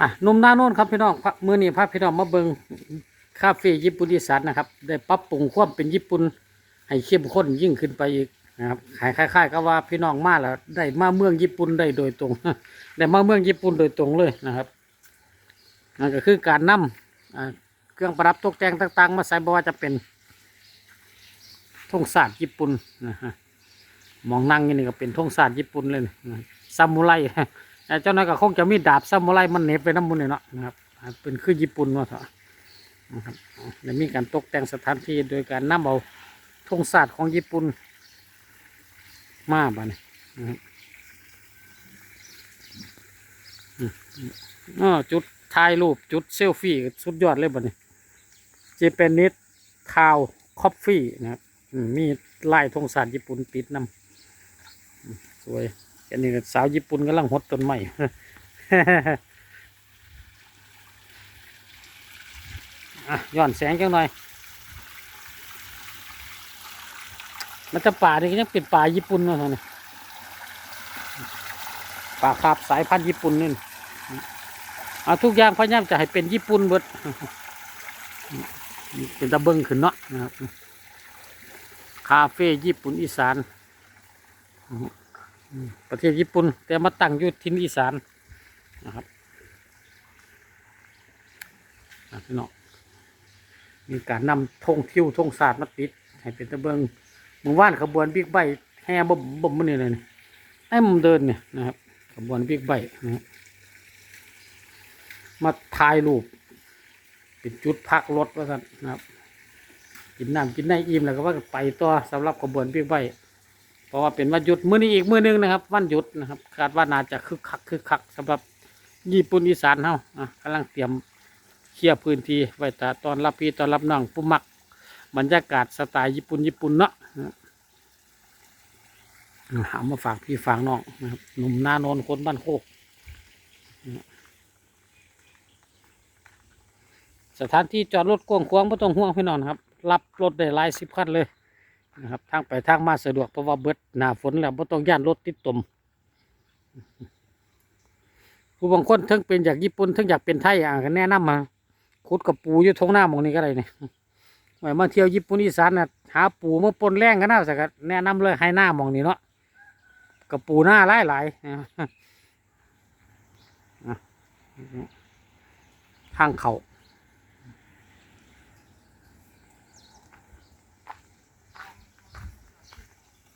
อะนุ่มหน้าโน่นครับพี่น้องมือนี้พาพี่น้องมาเบิงคาเฟ่ญี่ปุ่นอีสานนะครับ ได้ปรับปรุงความเป็นญี่ปุ่นให้เข้มข้นยิ่งขึ้นไปอีกนะครับคล้ายๆกับว่าพี่น้องมาแล้วได้มาเมืองญี่ปุ่นได้โดยตรงได้มาเมืองญี่ปุ่นโดยตรงเลยนะครับนั่นก็คือการนำอ่าเครื่องประดับตกแต่งต่าง ๆ มาใส่บ่ว่าจะเป็นธงศาสตร์ญี่ปุ่นนะฮะมองนั่งอยู่นี่ก็เป็นธงศาสตร์ญี่ปุ่นเลยนะซามูไร เจ้าน้อยก็คงจะมีดาบซามูไรมันเน็บไปน้ำมันเนี่ยเนาะนะครับเป็นคือญี่ปุ่นว่าเถอะนะครับและมีการตกแต่งสถานที่โดยการนำเอาธงศาสตร์ของญี่ปุ่นมาบ้านี่นะครับอืมอ๋อจุดถ่ายรูปจุดเซลฟี่สุดยอดเลยบ้านี่เจแปนนิสทาวคอฟฟี่นะครับมีลายธงศาสตร์ญี่ปุ่นติดนำอืมสวย อันนี้สาวญี่ปุ่นกำลังหดต้นไม้อ่ย้อนแสงจังหน่อย มันจะป่านี่ก็ยังเป็นป่าญี่ปุ่นเนาะท่านนี่ป่าคาบสายพันธุ์ญี่ปุ่นนี่เอาทุกอย่างพยายามจะให้เป็นญี่ปุ่นเบิดเป็นตะเบิงขึ้นเนาะนะครับ คาเฟ่ญี่ปุ่นอีสาน ประเทศญี่ปุ่น แต่มาตั้งอยู่ทินอีสานนะครับพี่น้องมีการนำธงทิวธงศาสตร์มาติด ให้เป็นตะเบิงเมื่อวานขบวนบิ๊กไบแห่บ่มบ่มมันนี่เลยนี่ไอ้มันเดินเนี่ยนะครับขบวนบิ๊กไบนะครับมาถ่ายรูปเป็นจุดพักรถว่าสันนะครับ กินน้ำกินในอิ่มแล้วก็ว่าไปต่อสำหรับขบวนบิ๊กไบ เพราะว่าเป็นวันหยุดมื้อนี้อีกมื้อหนึงนะครับ วันหยุดนะครับ คาดว่าน่าจะคึกคักคึกคักสำหรับญี่ปุ่นอีสานเฮาอะกำลังเตรียมเคลียร์พื้นที่ไว้ตาตอนรับพี่ตอนรับน้องผู้มักบรรยากาศสไตล์ญี่ปุ่นญี่ปุ่นเนาะหามาฝากพี่ฝากน้องนะครับหนุ่มหน้าโนนคนบ้านโคกสถานที่จอดรถกว้างขวางไม่ต้องห่วงพี่น้องครับ รับรถได้หลายสิบคันเลย นะครับทางไปทางมาสะดวกเพราะว่าเบิดหน้าฝนแล้วไม่ต้องย่านรถติดตมผู้บางคนทั้งเป็นจากญี่ปุ่นทั้งอยากเป็นไทยอะก็แนะนำมาขุดกับปูอยู่ทงหน้ามองนี้ก็ได้เนี่ยไว้มาเที่ยวญี่ปุ่นอีสานน่ะหาปูมาปนแรงกันนะสักแนะนำเลยให้หน้ามองนี้เนาะกับปูหน้าหลายหลายๆอะทางเขา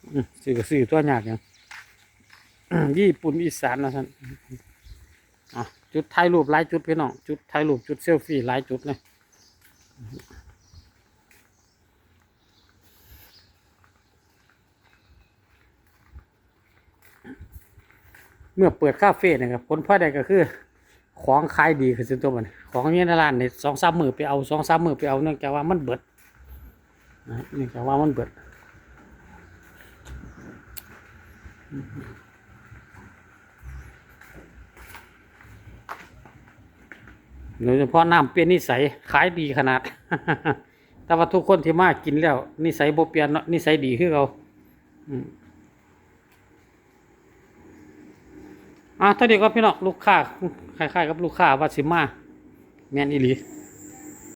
อืม สื่อสื่อตัวยากอย่างญี่ปุ่นอีสานนะท่านจุดถ่ายรูปหลายจุดพี่น้องจุดถ่ายรูปจุดเซลฟี่หลายจุดเลยเมื่อเปิดคาเฟ่เนะครับผลพลอยได้ก็คือ ของขายดีคือสิตัวมันของเนี้ในร้านในสองสามมือไปเอาสองสามมือไปเอาเนื่องจากว่ามันเบิดนะเนื่องจากว่ามันเบิด โดยเฉพาะน้ำเปลี่ยนนิสัยขายดีขนาด แต่ว่าทุกคนที่มากินแล้ว นิสัยบ่เปลี่ยนเนาะนิสัยดีคือเขาอะตอนนี้ก็พี่น้องลูกค้าคล้ายๆกับลูกค้าว่าสิมา แมนอีหลี